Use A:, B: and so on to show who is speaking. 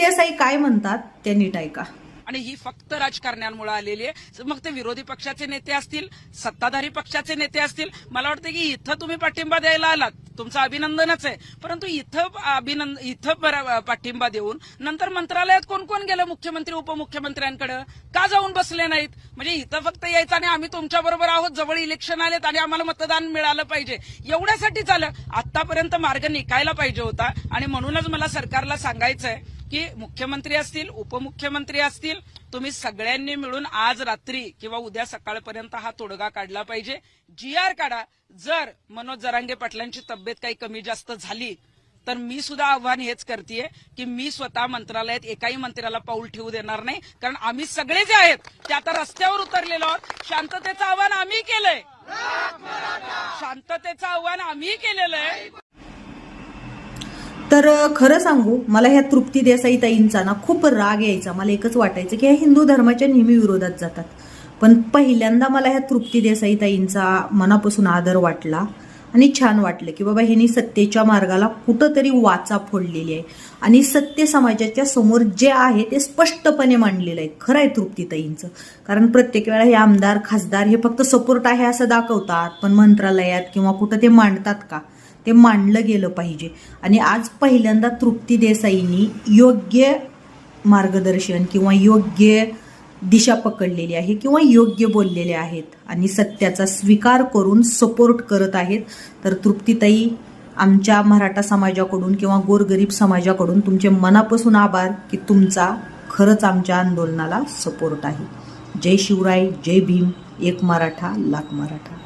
A: देसाई काय म्हणतात ते नीट ऐका.
B: आणि ही फक्त राजकारण्यांमुळे आलेली आहे. मग ते विरोधी पक्षाचे नेते असतील सत्ताधारी पक्षाचे नेते असतील मला वाटतं की इथं तुम्ही पाठिंबा द्यायला आलात. तुमचं अभिनंदनच आहे. परंतु इथं अभिनंद इथं पाठिंबा देऊन नंतर मंत्रालयात कोण कोण गेलं? मुख्यमंत्री उपमुख्यमंत्र्यांकडे? का जाऊन बसले नाहीत? म्हणजे इथं फक्त यायचं आणि आम्ही तुमच्या बरोबर आहोत. जवळ इलेक्शन आलेत आणि आम्हाला मतदान मिळालं पाहिजे. एवढ्यासाठी झालं आतापर्यंत मार्ग निघायला पाहिजे होता. आणि म्हणूनच मला सरकारला सांगायचं आहे की मुख्यमंत्री असतील उपमुख्यमंत्री असतील तुम्ही सगळ्यांनी मिळून आज रात्री किंवा उद्या सकाळपर्यंत हा तोडगा काढला पाहिजे. जी आर काढा. जर मनोज जरांगे पाटलांची तब्येत काही कमी जास्त झाली तर मी सुद्धा आव्हान हेच करतेय की मी स्वतः मंत्रालयात एकाही मंत्र्याला पाऊल ठेवू देणार नाही. कारण आम्ही सगळे जे आहेत ते आता रस्त्यावर उतरलेलो आहोत. शांततेचं आव्हान आम्ही केलंय. शांततेचं आव्हान आम्ही केलेलं आहे.
A: तर खरं सांगू मला ह्या तृप्ती देसाई ताईंचा ना खूप राग यायचा. मला एकच वाटायचं की ह्या हिंदू धर्माच्या नेहमी विरोधात जातात. पण पहिल्यांदा मला ह्या तृप्ती देसाई ताईंचा मनापासून आदर वाटला आणि छान वाटलं की बाबा ह्यांनी सत्तेच्या मार्गाला कुठंतरी वाचा फोडलेली आहे. आणि सत्य समाजाच्या समोर जे आहे ते स्पष्टपणे मांडलेलं आहे. खरं आहे तृप्तीताईंचं कारण प्रत्येक वेळा हे आमदार खासदार हे फक्त सपोर्ट आहे असं दाखवतात पण मंत्रालयात किंवा कुठं ते मांडतात का? ते मांडलं गेलं पाहिजे. आणि आज पहिल्यांदा तृप्ती देसाईंनी योग्य मार्गदर्शन किंवा योग्य दिशा पकडलेली आहे किंवा योग्य बोललेले आहेत आणि सत्याचा स्वीकार करून सपोर्ट करत आहेत तर तृप्तीताई आमच्या मराठा समाजाकडून किंवा गोरगरीब समाजाकडून तुमचे मनापासून आभार की तुमचा खरंच आमच्या आंदोलनाला सपोर्ट आहे. जय शिवराय जय भीम एक मराठा लाख मराठा.